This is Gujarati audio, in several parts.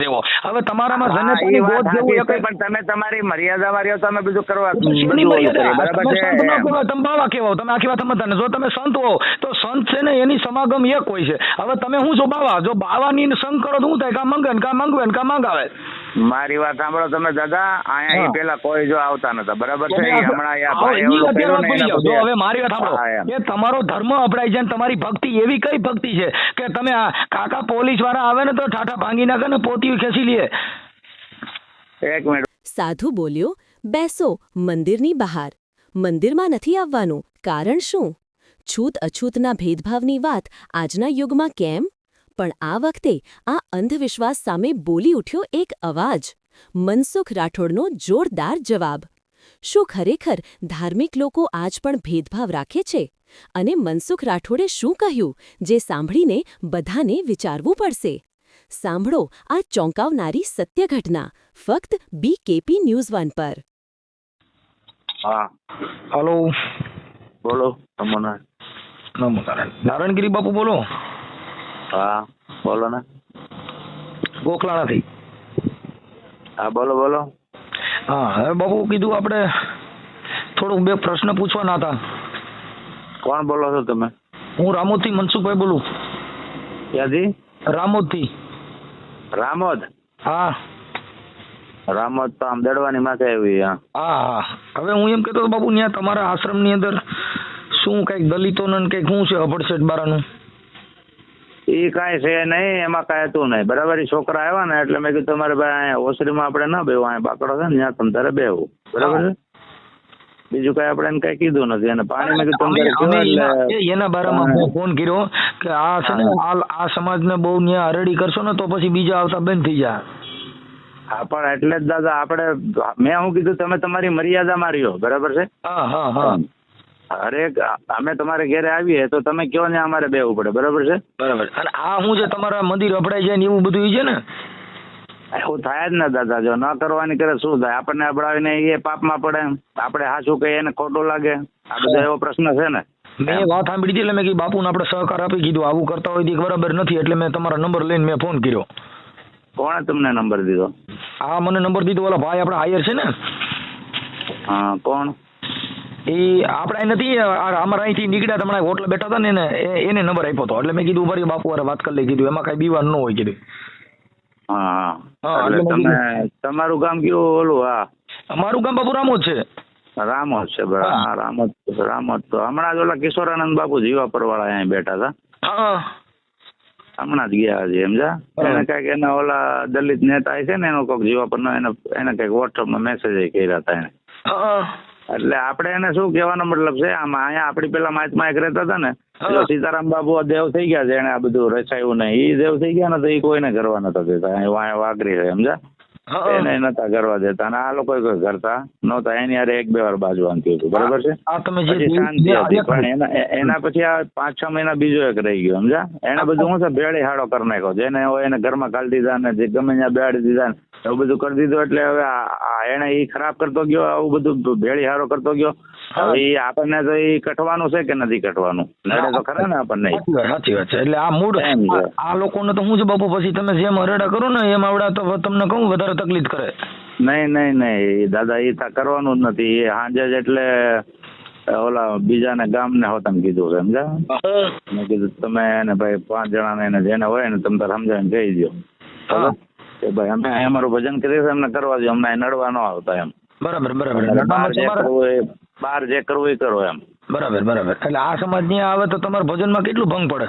દેવો. હવે તમારામાં હા, જનતાની એ ગોદ જેવું એક પણ તમે તમારી મર્યાદામાં રહ્યો તો અમે બીજું કરવા બરાબર તમે છે? સંત ન તમે તમે આખી વાત સમજતા. જો તમે સંત હો તો સંત છે ને એની સમાગમ એક હોય છે. હવે તમે શું જો બાવા જો બાવાની સંગ કરો તો શું થાય? કા મંગે ને કા મંગવે કા મંગાવે? મારી વાત સાંભળો તમે દાદા અહીંયા પેલા કોઈ જો આવતા નતા. બરાબર છે? હમણાં હવે મારી વાત સાંભળો. કે તમારો ધર્મ અપડાય છે તમારી ભક્તિ એવી કઈ ભક્તિ છે કે તમે કાકા પોલીસવાળા આવે ને તો ઠાઠા ભાંગી નાખે ને પોતી ખેંચી લે. એક મિનિટ. સાધુ બોલ્યો બેસો મંદિરની બહાર. મંદિરમાં નથી આવવાનું. કારણ શું? છૂત અછૂતના ભેદભાવની વાત આજના યુગમાં કેમ? પણ આ વખતે આ અંધવિશ્વાસ સામે બોલી ઉઠ્યો એક અવાજ. મનસુખ રાઠોડનો જોરદાર જવાબ. શું ખરેખર ધાર્મિક લોકો આજ પણ ભેદભાવ રાખે છે? અને મનસુખ રાઠોડે શું કહ્યું જે સાંભળીને બધાને વિચારવું પડશે? સાંભળો આ ચોંકાવનારી સત્ય ઘટના ફક્ત બીકેપી ન્યૂઝ વન પર. હા. હલો. બોલો નમો નારાયણ નારાયણગીરી બાપુ બોલો. હા બોલો ને. ગોખલાણાથી હા બોલો બોલો. હા હવે બાપુ કીધું આપણે. થોડુંક બે પ્રશ્ન પૂછવાના હતા. કોણ બોલો છો તમે? હું રામોદથી મનસુખભાઈ બોલું. ક્યાંથી? રામોદથી. રામોદ? હા. રામોદ તો આમ દડવાની માથે આવી હા. હા હવે હું એમ કહેતો હતો બાપુ ત્યાં તમારા આશ્રમની અંદર શું કંઈક દલિતોને ને કંઈક શું છે અભડસેટ બારાનું? ઈ કાંઈ છે નહીં એમાં કાંઈ હતું નહીં. બરાબર છોકરા આવ્યા ને એટલે મેં કીધું તમારે ભાઈ અહીંયા ઓસરીમાં આપણે ના બેવું અહીંયા બાકડો છે ને ત્યાં તમે તારે બેવું બરાબર છે? બીજું કઈ આપણે એને કઈ કીધું નથી. અને પાણી મેં કીધું એટલે એના બારામાં હું. ફોન કર્યો કે આ છે ને આ આ સમાજને બહુ ન્યા હરડી કરશો ને તો પછી બીજા આવતા બંધ થઈ જાય હા પણ એટલે જ દાદા આપણે મેં હું કીધું તમે તમારી મર્યાદામાં રહ્યો બરાબર છે? હા હા. હા. હરેક અમે તમારે ઘરે આવીએ તો તમે કયો ને અમારે બેવું પડે બરાબર છે? બરાબર. અને આ હું છે તમારા મંદિર અપડાઈ જાય ને એવું બધું ઈ છે ને? એવું થાય જ ને દાદા જો ન કરવાની કરે શું થાય? આપણને અબડાવીને એ પાપમાં પડે આપણે હાચું કહીએ એને ખોટું લાગે. આ બધો એવો પ્રશ્ન છે ને. મેં વાત સાંભળી હતી એટલે મેં કીધું બાપુને આપણે સહકાર આપી કીધું. આવું કરતા હોય તો બરાબર નથી. એટલે મેં તમારો નંબર લઈને મેં ફોન કર્યો. કોણે તમને નંબર દીધો? હા મને નંબર દીધો ઓલા ભાઈ આપણા હાયર છે ને. હા કોણ? એ આપણે નથી અમારા અહીંથી નીકળ્યા તમારા હોટલ બેઠા હતા ને એને એને નંબર આપ્યો હતો. એટલે મેં કીધું ઊભા બાપુ વારે વાત કરી લઈ. કીધું એમાં કઈ બીવાનું ન હોય કીધું. હા એટલે તમે તમારું ગામ કયું ઓલું? હા. અમારું ગામ બાપુ રામોદ છે. રામોદ છે બરાબર. રામોદ રામોદ તો. હમણાં જ ઓલા કિશોરાનંદ બાપુ જીવાપર વાળા અહીંયા બેઠા હતા. હા. હમણાં જ ગયા છે સમજા. એને કંઈક એના ઓલા દલિત નેતા છે ને એનો કોઈક જીવાપરનો એને એને કંઈક વોટ્સઅપમાં મેસેજ કર્યા હતા એને. હા. એટલે આપણે એને શું કહેવાનો મતલબ છે? આમાં અહીંયા આપણી પેલા માચમાં એક રહેતા હતા ને પેલો સીતારામ બાબુ આ દેવ થઈ ગયા છે. એને આ બધું રચાયું નહીં. એ દેવ થઈ ગયા ને તો એ કોઈને કરવા નતા દેતા વાઘરી છે સમજા એને નતા કરવા દેતા અને આ લોકો કરતા. નહોતા એની હારે એક બે વાર બાજવાનું થયું હતું. બરાબર છે? પછી શાંતિ હતી. પણ એના પછી આ પાંચ છ મહિના બીજો એક રહી ગયો સમજા? એને બધું શું છે ભેળી હાડો કરી નાખ્યો. જેને હોય એને ઘરમાં કાઢી દીધા ને જે ગમે ત્યાં બેડી દીધા ને એવું બધું કરી દીધું. એટલે હવે એને એ ખરાબ કરતો ગયો આવું બધું ભેળી હારો કરતો ગયો. હવે આપણને તો એ કઠવાનું છે કે નથી કઠવાનું? નડે તો ખરા ને આપણને સાચી વાત છે. એટલે આ મૂળ આ- લોકોને તો હું છે બાપુ પછી તમે જેમ હરેડા કરો ને એમ આવડા તો તમને કહું વધારે તકલીફ કરે. નહીં નહીં નહીં. દાદા એ તા કરવાનું જ નથી. એ સાંજે જ એટલે ઓલા બીજાને ગામને હોતા કીધું સમજા મેં કીધું તમે એને ભાઈ પાંચ જણાને એને જેને હોય ને તમે તાર સમજાવીને કહી દો. કે ભાઈ અમે અમારું ભજન કરીએ એમને કરવા દો અમને નડવા ન આવતા એમ. બરાબર બરાબર. બહાર જે કરવું એ કરવું કરો એમ. બરાબર બરાબર. એટલે આ સમાજની આવે તો તમારા ભજનમાં કેટલું ભંગ પડે?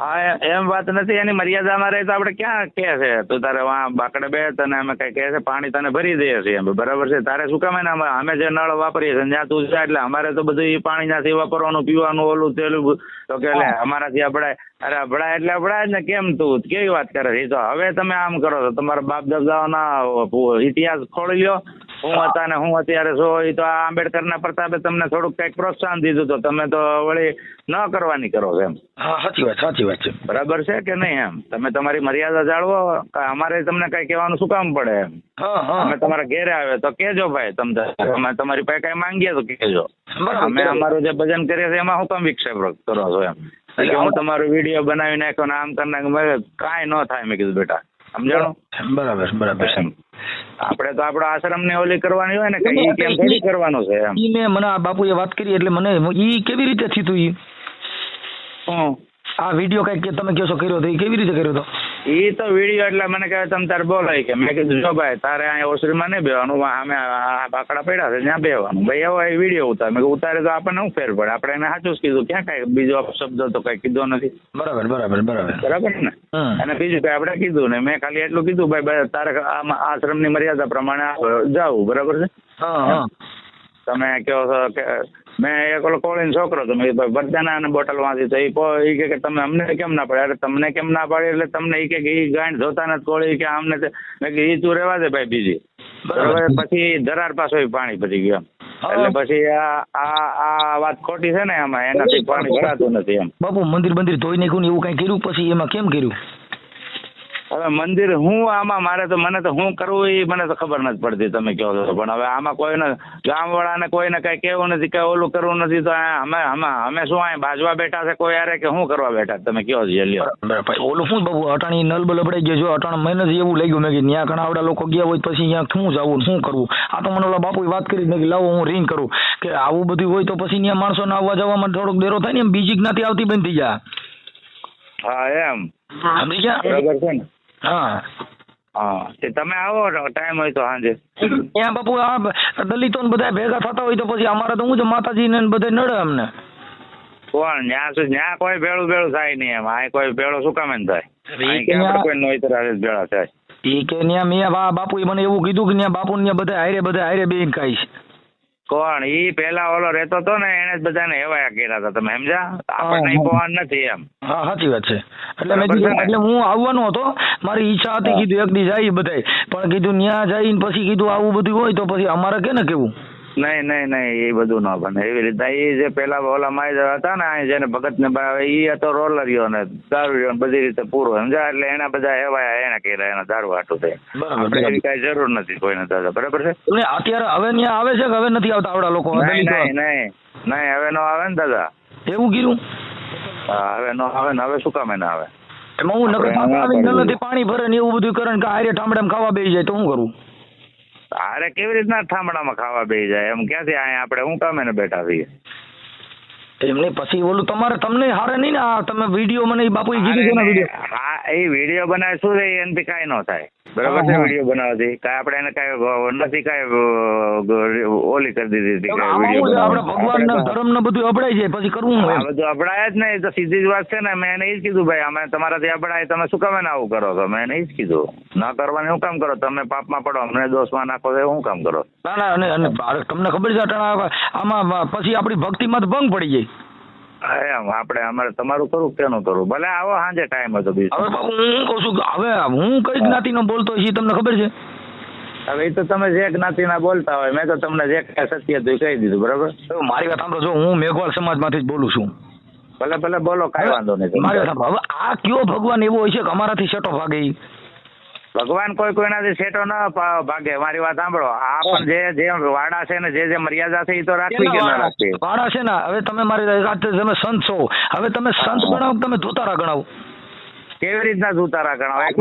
હા એમ વાત નથી એની મર્યાદામાં રહે તો આપણે ક્યાં કે છે? તું તારે વાં બાકડે બે તને અમે કઈ કહે છે પાણી તને ભરી દઈએ છીએ એમ. બરાબર છે? તારે શું કામ એને અમે અમે જે નળ વાપરીએ છીએ ત્યાં તું છે એટલે અમારે તો બધું એ પાણી ત્યાંથી વાપરવાનું પીવાનું ઓલું તેલું તો કે એટલે અમારાથી અભડાય. અરે અભડાય એટલે અભડાય જ ને કેમ તું? કેવી વાત કરે છે? તો હવે તમે આમ કરો છો. તમારા બાપ દાદાઓના ઇતિહાસ ખોલી લ્યો. હું હતા ને હું અત્યારે છો એ તો આ આંબેડકરના પ્રતાપે તમને થોડુંક કંઈક પ્રોત્સાહન દીધું તો તમે તો વળી ન કરવાની કરો એમ. હા સાચી વાત સાચી વાત છે. બરાબર છે કે નહીં એમ? તમે તમારી મર્યાદા જાળવો અમારે તમને કઈ કહેવાનું શું કામ પડે એમ? અમે તમારા ઘેરે આવે તો કેજો ભાઈ તમને. અમે તમારી પાસે કઈ માંગીએ તો કેજો અમે અમારું જે ભજન કરીએ છીએ એમાં હું કામ વિક્ષેપ કરો છો એમ? એટલે હું તમારો વીડિયો બનાવી નાખ્યો ને આમ કરી નાખ્યો કાંઈ ન થાય મેં કીધું બેટા. સમજાણો? બરાબર બરાબર એમ. આપણે તો આપણો આશ્રમ ને ઓલી કરવાની હોય ને કે ઈ કેમ થોડી કરવાનો છે એમ. ઈ મેં મને આ બાપુએ વાત કરી એટલે મને ઈ કેવી રીતે થયું ઈ? આ વીડિયો કંઈક તમે કહો છો કર્યો તો ઈ કેવી રીતે કર્યો તો? ઈ તો વીડિયો એટલે મને કહે તમે તારે બોલાય કે? મેં કીધું જો ભાઈ તારે અહીંયા ઓસરીમાં નહીં બેવાનું અમે બાકડા પડ્યા છે ત્યાં બેવાનું ભાઈ એવો એ વીડિયો ઉતાર. મેં ઉતારે તો આપણને શું ફેર પડે? આપણે એને સાચું જ કીધું. ક્યાં કાંઈ બીજો શબ્દ તો કઈ કીધો નથી. બરાબર બરાબર બરાબર. બરાબર ને? અને બીજું કઈ આપણે કીધું ને મેં ખાલી એટલું કીધું ભાઈ તારે આશ્રમની મર્યાદા પ્રમાણે જાવું બરાબર છે? તમે કહો છો કે મેં એક ઓલો કોળીનો છોકરો તો મેં બધાના અને બોટલમાંથી તો એ કહે કે તમે અમને કેમ ના પડે અરે તમને કેમ ના પડે એટલે તમને એ કે એ ગાંઠ જોતા નથી કોળી કે આમને મેં કે એ તું રહેવા દે ભાઈ બીજી. બરાબર. પછી ધરાર પાછો પાણી પડી ગયું એટલે પછી આ આ આ વાત ખોટી છે ને એમાં એનાથી પાણી ભરાતું નથી એમ. બાપુ મંદિર મંદિર ધોઈ નાખ્યું ને એવું કઈ કર્યું? પછી એમાં કેમ કર્યું? હવે મંદિર હું આમાં મારે તો મને તો હું કરવું એ મને તો ખબર નથી પડતી તમે કહો છો. પણ હવે આમાં કોઈને ગામવાળાને કોઈને કઈ કહેવું નથી કે ઓલું કરવું નથી તો અમે અમે અમે શું અહીં બાજવા બેઠા છે કોઈ યારે કે શું કરવા બેઠા તમે કહો છો લ્યો ઓલું શું બાબુ અટાણી નલ બલબડાઈ ગયો જો અટાણ મહિને જ એવું લાગ્યું. મેં કે ત્યાં ઘણા આવડા લોકો ગયા હોય પછી ત્યાં શું જવું શું કરવું? આ તો મને ઓલા બાપુ વાત કરી મેં કે લાવો હું રિંગ કરું. કે આવું બધું હોય તો પછી ત્યાં માણસોને આવવા જવામાં થોડોક દેરો થાય ને એમ બીજી જ્ઞાતિ આવતી બંધ થઈ જાય. હા એમ. સમજી ગયા? બરાબર છે ને? હા. હા તે તમે આવો ટાઈમ હોય તો સાંજે. ત્યાં બાપુ આ દલિતો ને બધા ભેગા થતા હોય તો પછી અમારે તો હું જ માતાજી ને બધે નડે અમને. કોણ? ન્યા સુધી ન્યા કોઈ ભેળું ભેળું થાય નહીં એમ. આ કોઈ ભેળો શું કામ થાય? આપણે કોઈ નોઈતર હારે ભેળા થાય. ઈ કે ત્યાં મેં બાપુ મને એવું કીધું કે ત્યાં બાપુ ને બધા હારે બધા હારે બેન ખાઈશ. કોણ? ઈ પેલા ઓલો રહેતો હતો ને એને જ બધાને એવા કર્યા હતા. તમે સમજ્યા? આપણને પોવાન નથી એમ. હા સાચી વાત છે. એટલે મેં કીધું એટલે હું આવવાનો હતો. મારી ઈચ્છા હતી કીધું એક દી જાય બધાય. પણ કીધું ત્યાં જઈને પછી કીધું આવું બધું હોય તો પછી અમારે કે ને કેવું નહીં નહીં નહીં એ બધું ન બને. એવી રીતે એ જે પેલા ઓલા માય હતા ને અહીં જેને ભગત ને એ હતો રોલરિયો ને દારૂ બધી રીતે પૂરો સમજા એટલે એના બધા હેવાયા એને કર્યા એના દારૂ હાટું થાય આપણે એવી કઈ જરૂર નથી કોઈને દાદા બરાબર છે? અત્યારે હવે ત્યાં આવે છે કે હવે નથી આવતા આવડા લોકો? નહીં નહીં નહીં હવે નો આવે ને દાદા. એવું કીધું? હવે નો આવે ને હવે શું કામ એને આવે? એમાં હું નકર પાણી ભરે ને એવું બધું કરે ને કે હારે ઠામડામાં ખાવા બેસી જાય તો શું કરું? અરે કેવી રીતના થાંભળામાં ખાવા બે જાય? એમ ક્યાંથી અહીંયા આપણે? હું કામે ને બેઠા છીએ? એમ નહીં પછી ઓલું તમારે તમને હારે નહીં ને આ તમે વીડિયો મને એ બાપુ કીધું છે ને વીડિયો? હા એ વીડિયો બનાવે શું છે? એનાથી કાંઈ ન થાય. બરાબર છે. વીડિયો બનાવવાથી કાંઈ આપણે એને કાંઈ નથી કાંઈ ઓલી કરી દીધી હતી આપણે બનાવવાનો. ભગવાન ને ધર્મ ને બધું અપડાય છે પછી કરવું આ બધું અપડાય જ નહીં. તો સીધી જ વાત છે ને. મેં એને એ જ કીધું ભાઈ અમે તમારાથી અપડાય તમે શું કામ એને આવું કરો છો? મેં એને એ જ કીધું ના કરવાનું શું કામ કરો? તમે પાપમાં પડો અમને દોષમાં નાખો તો શું કામ કરો? ના ના અને તમને ખબર છે આમાં પછી આપણી ભક્તિમાં તો ભંગ પડી જાય. એમ આપણે અમારે તમારું કરું કે કેનું કરવું? ભલે આવો સાંજે ટાઈમ હતો બીજું. હવે બાપુ હું કહું છું? કે હવે હું કઈ જ્ઞાતિનો બોલતો છીએ તમને ખબર છે? હવે એ તો તમે જે જ્ઞાતિના બોલતા હોય મેં તો તમને જે સત્ય હતું કહી દીધું બરાબર? મારી વાત સાંભળો છો હું મેઘવાળ સમાજમાંથી જ બોલું છું. ભલે ભલે બોલો કાંઈ વાંધો નહીં મારી વાત સાંભળો હવે આ કયો ભગવાન એવો હોય છે કે અમારાથી શટો ભાગે? ભગવાન કોઈ કોઈનાથી સેટો ન ભાગે મારી વાત સાંભળો. આ પણ જે જે વાડા છે ને જે જે મર્યાદા છે એ તો રાખવી કે ના રાખવી? વાડા છે ને હવે તમે મારી તમે સંત છો. હવે તમે સંત ગણાવો તમે ધોતારા ગણાવો? કેવી રીતના સુતારા ગણાવો? એક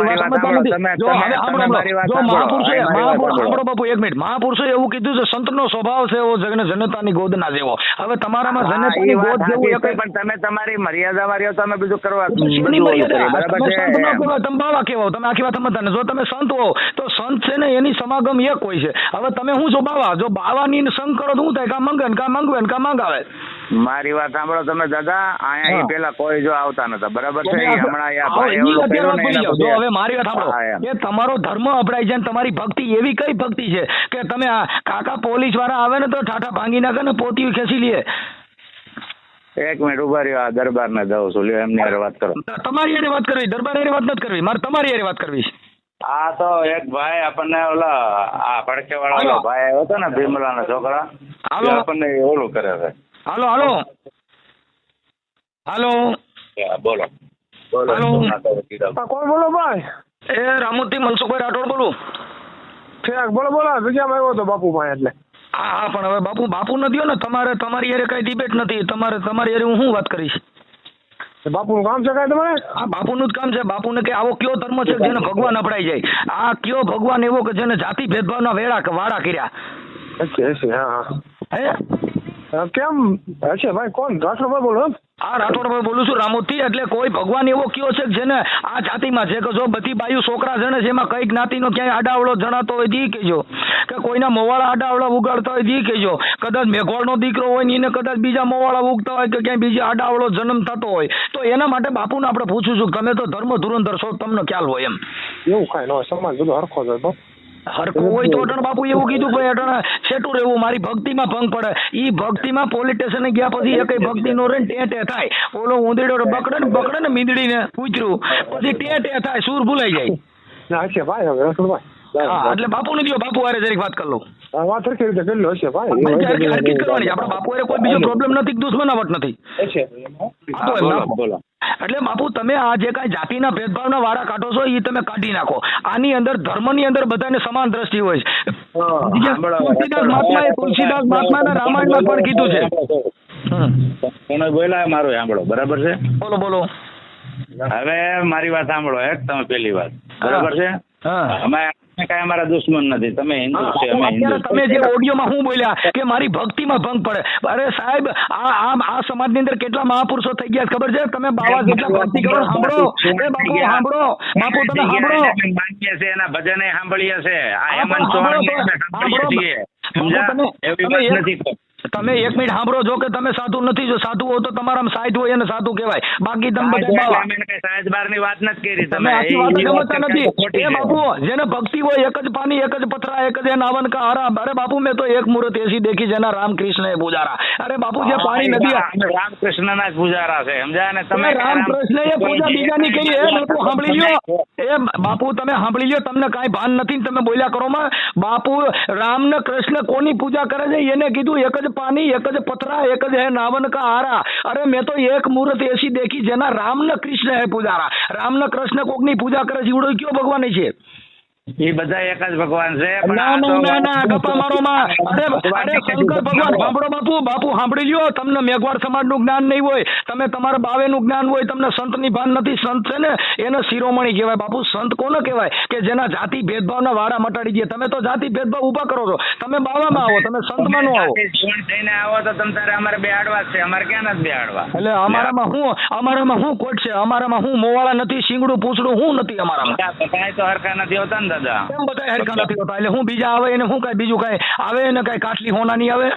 બાપુ મિનિટ. મહાપુરુષો એવું કીધું છે સંતનો સ્વભાવ છે એવો જગને જનતાની ગોદના જેવો. હવે તમારામાં જનતાની ગોદ જેવું પણ તમે તમારી મર્યાદામાં રહ્યો તમે બીજું કરવા બરાબર તમે છે? બાવા કહેવાઓ. તમે આખી વાત સમજતા. જો તમે સંત હો તો સંત છે ને એની સમાગમ એક હોય છે. હવે તમે હું છો બાવા? જો બાવાની ને સંગ કરો તો હું થાય? કા મંગે ને કા મંગવે કા મંગાવે? મારી વાત સાંભળો તમે દાદા અહીંયા. પેલા કોઈ જો આવતા નતા. બરાબર છે? હમણાં હવે મારી વાત સાંભળો. કે તમારો ધર્મ અપડાય છે તમારી ભક્તિ એવી કઈ ભક્તિ છે કે તમે કાકા પોલીસવાળા આવે ને તો ઠાઠા ભાંગી નાખે ને પોતી ખેંચી લે? એક મિનિટ ઊભા રહ્યો. આ દરબાર ને દઉં છું. લ્યો એમની હારે વાત કરો. તમારી હારે વાત કરવી. દરબાર હારે વાત નથી કરવી. મારે તમારી હારે વાત કરવી છે. આ તો એક ભાઈ આપણને ઓલા આ પડખે વાળા ભાઈ આવ્યો હતો ને ભીમલા ના છોકરા. આપણને ઓલું કરે છે. હાલો હાલો. હાલો. બોલો. બોલો હાલો. કોણ બોલો ભાઈ? એ રામુદ્દી મનસુખભાઈ રાઠોડ બોલું. ઠીક બોલો બોલો. જગ્યામાં આવ્યો હતો બાપુ ભાઈ એટલે. હા હા પણ હવે બાપુ બાપુ નથી ને તમારે તમારી યારે કઈ ડિબેટ નથી. તમારે તમારી યારે હું શું વાત કરીશ? બાપુનું કામ છે કાંઈ તમારે? આ બાપુનું જ કામ છે. બાપુને કે આવો કયો ધર્મ છે જેને ભગવાન અપડાઈ જાય? આ કયો ભગવાન એવો કે જેને જાતિ ભેદભાવના વેળા વાળા કર્યા? હા? કેમ? ભાઈ કોણ? રાઠોડભાઈ બોલો. હા રાઠોડભાઈ બોલું છું રામોદથી એટલે કોઈ ભગવાન એવો કયો છે જેને આ જાતિમાં છે કે જો બધી બાયુ છોકરા જણે છે એમાં કઈ જ્ઞાતિનો ક્યાંય આડાવડો જણાતો હોય દી કહેજો. કે કોઈના મોવાળા આડાવડા ઉગાડતા હોય દી કહેજો. કદાચ મેઘોળનો દીકરો હોય ને એને કદાચ બીજા મોવાળા ઉગતા હોય કે ક્યાંય બીજા આડાવડો જન્મ થતો હોય. તો એના માટે બાપુને આપણે પૂછું છું તમે તો ધર્મ ધુરંધર છો તમને ખ્યાલ હોય એમ. એવું કાંઈ ન હોય સમાજ બધું હરખો જ હોય હરખું હોય તો અટણ બાપુ એવું કીધું ભાઈ અટણ છેટું રહેવું મારી ભક્તિમાં ભંગ પડે. ઈ ભક્તિમાં પોલીસ સ્ટેશને ગયા પછી એ કઈ ભક્તિ નો રે ટે ટે થાય. ઓલો ઉંદરડો બકડે ને બકડે ને મીંદડીને પૂછરું પછી ટે ટે થાય સૂર ભૂલાઈ જાય. ના હશે ભાઈ હવે હા એટલે બાપુને દ્યો બાપુ આરે જરીક વાત કરી લઉં. વાત સરખી રીતે કરી લો હશે ભાઈ. કરવાની આપણા બાપુ કોઈ બીજો પ્રોબ્લેમ નથી કે દુશ્મનાવટ નથી. બોલો. બોલો. એટલે બાપુ તમે આ જે કાંઈ જાતિના ભેદભાવના વાળા કાઢો છો એ તમે કાઢી નાખો. આની અંદર ધર્મની અંદર બધાને સમાન દ્રષ્ટિ હોય છે. તુલસીદાસ મહાત્માએ તુલસીદાસ મહાત્માના રામાયણમાં પણ કીધું છે. હમ. બોલા મારું સાંભળો બરાબર છે? બોલો બોલો. હવે મારી વાત સાંભળો એક તમે પેલી વાત. બરાબર છે? અમે અમે કાંઈ અમારા દુશ્મન નથી. તમે હિન્દુ છે અમે હિન્દુ તમે જે ઓડિયોમાં હું બોલ્યા કે મારી ભક્તિમાં ભંગ પડે. અરે સાહેબ આ આ આ સમાજની અંદર કેટલા મહાપુરુષો થઈ ગયા ખબર છે? તમે બાવા જેટલા ભક્તિ કરો સાંભળો. એ બાપુ સાંભળો. બાપુ તમે સાંભળો. માનીએ છે એના ભજને સાંભળીએ છે. આ હેમંત સાંભળો છીએ. બાપુ, તમે- એવી વાત નથી તમે એક મિનિટ સાંભળો જો કે તમે સાધુ નથી જો સાધુ હો તો તમારામાં સાહિત્ય હોય એને સાધુ કહેવાય. બાકી તમે બધા બાવા. અમે કઈ સાહેબબારની વાત નથી કરી. તમે તમે આખી વાત સમજતા નથી. એ બાપુ જેને ભક્તિ હોય એક જ પાની એક જ પથરા એક જ નાવન કા હરા. અરે બાપુ મેં તો એક મુહૂર્ત એસી દેખી જેના રામકૃષ્ણ એ પૂજારા. અરે બાપુ જે પાણી નથી રામકૃષ્ણ ના જ પૂજારા છે સમજાય ને? તમે રામકૃષ્ણ એ પૂજા બીજાની કરી એ બાપુ સાંભળી લ્યો. એ બાપુ તમે સાંભળી લ્યો તમને કાંઈ ભાન નથી તમે બોલ્યા કરો માં. બાપુ રામ ને કૃષ્ણ કોની પૂજા કરે છે? એને કીધું એક જ પાણી એક જ પથરા, એક જ હે નાવન કા હારા. અરે મેં તો એક મુહૂર્ત એસી દેખી જેના રામ ને કૃષ્ણ હે પૂજારા. રામ ને કૃષ્ણ કોકની પૂજા કરે જીવડો કયો ભગવાન છે? એ બધા એક જ ભગવાન છે ના ના ના ના ગપ્પા મારો માં અરે અરે શંકર ભગવાન સાંભળો બાપુ બાપુ સાંભળી લ્યો તમને મેઘવાડ સમાજનું જ્ઞાન નહીં હોય તમે તમારા બાવેનું જ્ઞાન હોય તમને સંતની ભાન નથી સંત છે ને એને શિરોમણી કહેવાય. બાપુ સંત કોને કહેવાય? કે જેના જાતિ ભેદભાવના વાળા મટાડી દે. તમે તો જાતિ ભેદભાવ ઊભા કરો છો. તમે બાવામાં આવો તમે સંતમાં નો આવો. થઈને આવો તો તમે તારે અમારે બેહાડવા આડવા છે. અમારે ક્યાં નથી બેહાડવા એટલે અમારામાં હું અમારામાં શું કોટ છે? અમારામાં હું મોવાળા નથી શીંગડું પૂછડું હું નથી અમારામાં? તો હરખા નથી હોતા ને કેમ બધા હરખા નથી હોતા એટલે હું બીજા આવે એને હું કઈ બીજું કઈ આવે ને કઈ કાટલી હોનાની આવે?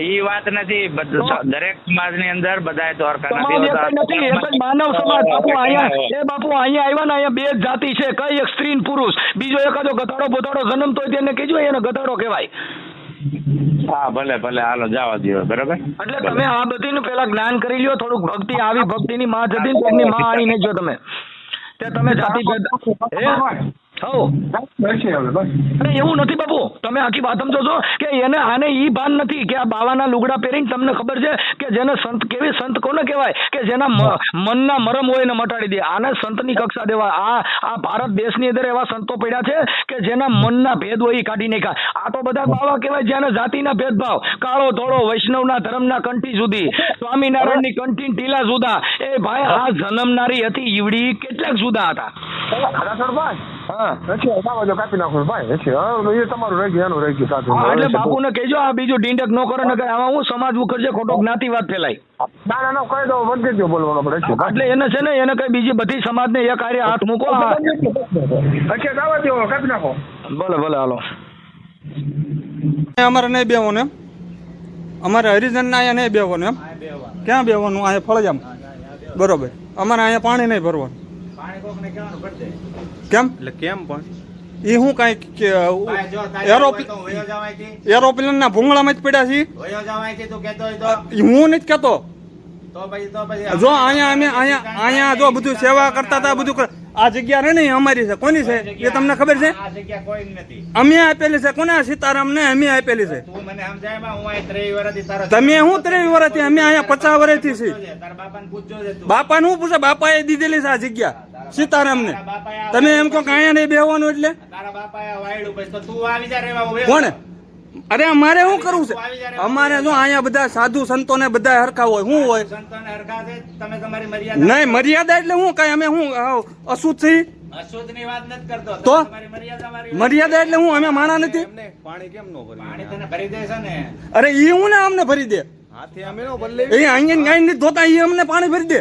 એ વાત નથી. દરેક સમાજની અંદર બધા હોતા. નથી એક જ માનવ સમાજ. બાપુ અહીંયા એ બાપુ અહીંયા આવ્યા ને અહીંયા બે જ જાતિ છે. કઈ એક સ્ત્રી પુરુષ. બીજો એકાદો ગધાડો બોધાડો જન્મ તો તેને કહેજો એને ગધાડો કહેવાય. હા ભલે ભલે. હાલો જવા દો બરાબર? એટલે તમે આ બધીનું પેલા જ્ઞાન કરી લ્યો. થોડુંક ભક્તિ આવી ભક્તિની માં જતી ને માં આણી નહીં જો તમે. તે તમે જાતિ ભેદ હે. હો અરે, એવું નથી બાપુ. તમે આખી વાત સમજો છો કે એને આને ઈ ભાન નથી કે આ બાવાના લુગડા પહેરીને તમને ખબર છે કે જેને સંત કેવી સંત કોને કહેવાય? કે જેના મનના મરમ હોય એને મટાડી દે. આને સંતની કક્ષા દેવા. આ આ ભારત દેશની અંદર એવા સંતો પડ્યા છે કે જેના મનના ભેદ હોય એ કાઢી નાખ્યા. આ તો બધા બાવા કહેવાય જેને જાતિના ભેદભાવ. કાળો, ધોળો, વૈષ્ણવના ધર્મના કંઠી સુધી, સ્વામિનારાયણની કંઠી ટીલા જુદા એ ભાઈ, આ જન્મનારી હતી ઈવડી કેટલાક જુદા હતા. હા. હશે સાવા જો કાપી નાખો ભાઈ. નથી હવે એ તમારું રહી ગયું એનું રહી ગયું સાચું હા, એટલે બાપુને કહેજો આ બીજું ડીંડક ન કરો ને આમાં હું સમાજ ઉખડશે ખોટો જ્ઞાતિવાદ ફેલાય. ના ના ના કહી દો બંધ કરી બોલવાનો પડે એટલે એને છે ને એને કઈ બીજી બધી સમાજને એક કાર્ય હાથ મૂકો અચ્છા દાવા દો કાપી નાખો. ભલે ભલે હાલો. અમારે નહીં બેવાનું એમ. અમારે હરિજનના અહીંયા નહીં બેવાનું એમ. ક્યાં બેવાનું અહીંયા ફળજામ બરોબર. અમારે અહીંયા પાણી નહીં ભરવાનું. કેમ? એટલે કેમ પણ? એ હું કાંઈ એરોપ્લેન ના ભૂંગળામાં જ પડ્યા છીએ. છે હું નથી કેતો તો પછી તો પછી જો અહીંયા અમે અહીંયા અહીંયા જો બધું સેવા કરતા હતા બધું આ જગ્યા રહે ને અમારી છે. કોની છે? એ તમને ખબર છે? આ જગ્યા કોઈ નથી. અમે આપેલી છે. કોને? સીતારામ ને અમે આપેલી છે. તમે મને સમજાય હું ત્રેવીસ વર્ષથી તારો તમે શું ત્રેવીસ વર્ષથી? અમે અહીંયા પચાસ વર્ષથી છીએ. બાપા છે. હું બાપાને પૂછજો છે બાપા એ દીધેલી છે આ જગ્યા. સીતારામ ને તમે એમ કહો કે નહીં બેવાનું એટલે? તારા બાપાએ વાયડું પછી તો તું આવી જા રહેવા હું કોણે? અરે અમારે શું કરવું છે? અમારે જો અહીંયા બધા સાધુ સંતો ને બધા હરખા હોય શું હોય? સંતોને હરખા છે? તમે તમારી મર્યાદા નહીં મર્યાદા એટલે શું? કઈ અમે શું અશુદ્ધ છીએ? તો? મર્યાદા એટલે હું અમે માણા નથી? પાણી તને ભરી દેશે અરે ઈ હું ને અમને ભરી દે? એ અહીંયા ગાય નથી ધોતા ઈ અમને પાણી ભરી દે.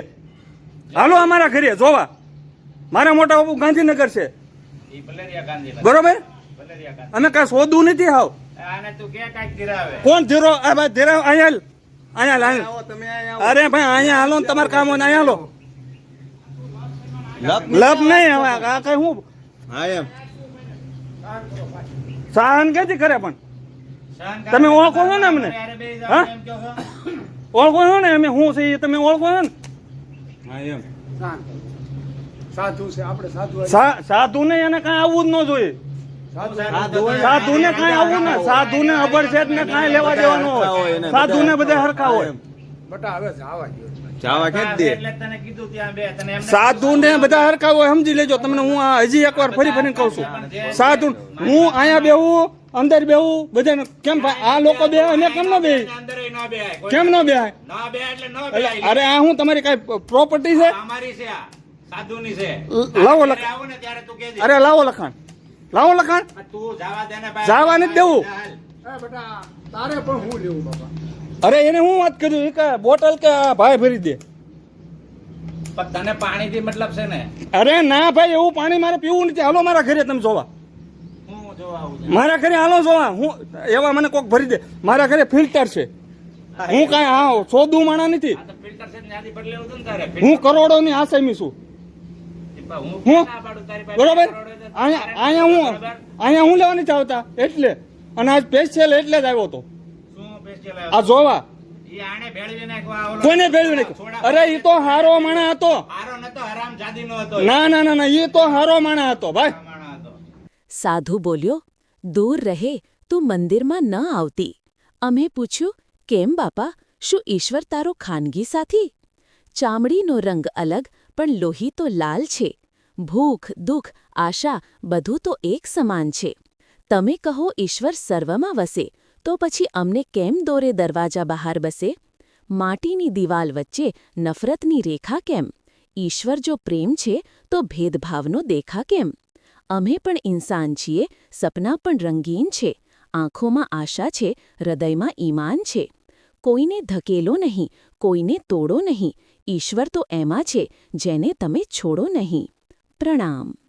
હાલો અમારા ઘરે જોવા. મારા મોટા બાપુ ગાંધીનગર છે. ઈ ભલેરિયા ગાંધી બરોબર? અમે કાંઈ શોધવું નથી હાવ. આને તું કે કાંઈક ગિરાવે કોણ ધીરો? આ ભાઈ ધીરો અહીંયા અહીંયા અહીંયા અરે ભાઈ અહીંયા હાલો ને તમારે કામ હોય ને અહીંયા હાલો. લપ નહીં હવે આ કઈ હું? સહન ક્યાંથી કરે પણ? તમે ઓળખો છો ને અમને? હા? એમ? ઓળખો છો ને અમે? શું છે તમે ઓળખો છો ને? સાધુ છે આપણે સાધુ સાધુ ને એને કઈ આવવું જ ન જોઈએ. સાધુ ને કઈ આવવું ને સાધુ ને અભરછેદ ને કઈ લેવા દેવાનું હોય. સાધુ ને બધા હરખા હોય. બટા હવે જવા દો? એટલે તને કીધું ત્યાં બે તને એમને સાધુ ને બધા હરખા હોય સમજી લેજો તમને હું આ હજી એકવાર ફરી ફરીને કહું છું. સાધુ હું અહીંયા બેહું અંદર બેહું બધાને કેમ ભાઈ આ લોકો બે અમે કેમ ન બે કેમ ન બે ન બે એટલે ન એટલે બેહાય. અરે આ હું તમારી કઈ પ્રોપર્ટી છે? લાવો જ્યારે લખ આવું ને ત્યારે તું કહેજે. અરે લાવો લખાણ. લાવો લખાણ. તું જવા નથી દેવું. હાલ. એ બેટા તારે પણ હું લેવું બાપા? અરે એને હું વાત કર્યું કે બોટલ કે ભાઈ ભરી દે? તને તને પાણીથી મતલબ છે ને? અરે ના ભાઈ એવું પાણી મારે પીવું નથી. હાલો મારા ઘરે તમે જોવા. મારા ઘરે હાલો જોવા. હું એવા મને કોક ભરી દે. મારા ઘરે ફિલ્ટર છે. હું કાંઈ હા સોદું માણા નથી. હું કરોડો ફિલ્ટર છે ને ત્યાંથી બદલેવું હતું ને તારે હું કરોડોની આસામી છું. પણ હું? હું? ના પાડું તારી પાસે બરોબર. અહીંયા હું અહીંયા હું લેવા નથી આવતા? એટલે? અને આજ સ્પેશિયલ એટલે જ આવ્યો હતો આ જોવા. કોને ભેળવી નાખ્યો, અરે એ તો હારો માણા હતો. હારો નતો હરામ જાદીનો હતો ના ના ના ના એ તો હારો માણા હતો ભાઈ. સાધુ બોલ્યો દૂર રહે તું મંદિરમાં ન આવતી. અમે પૂછ્યું કેમ બાપા? શું ઈશ્વર તારો ખાનગી સાથી? ચામડીનો રંગ અલગ પણ લોહી તો લાલ છે. ભૂખ, દુઃખ, આશા બધું તો એક સમાન છે. તમે કહો ઈશ્વર સર્વમાં વસે, તો પછી અમને કેમ દોરે દરવાજા બહાર બસે? માટીની દિવાલ વચ્ચે નફરતની રેખા કેમ? ઈશ્વર જો પ્રેમ છે, તો ભેદભાવનો દેખા કેમ? અમે પણ ઇન્સાન છીએ, સપના પણ રંગીન છે, આંખોમાં આશા છે, હૃદયમાં ઈમાન છે. કોઈને ધકેલો નહીં, કોઈને તોડો નહીં ઈશ્વર તો એમાં છે જેને તમે છોડો નહીં. પ્રણામ.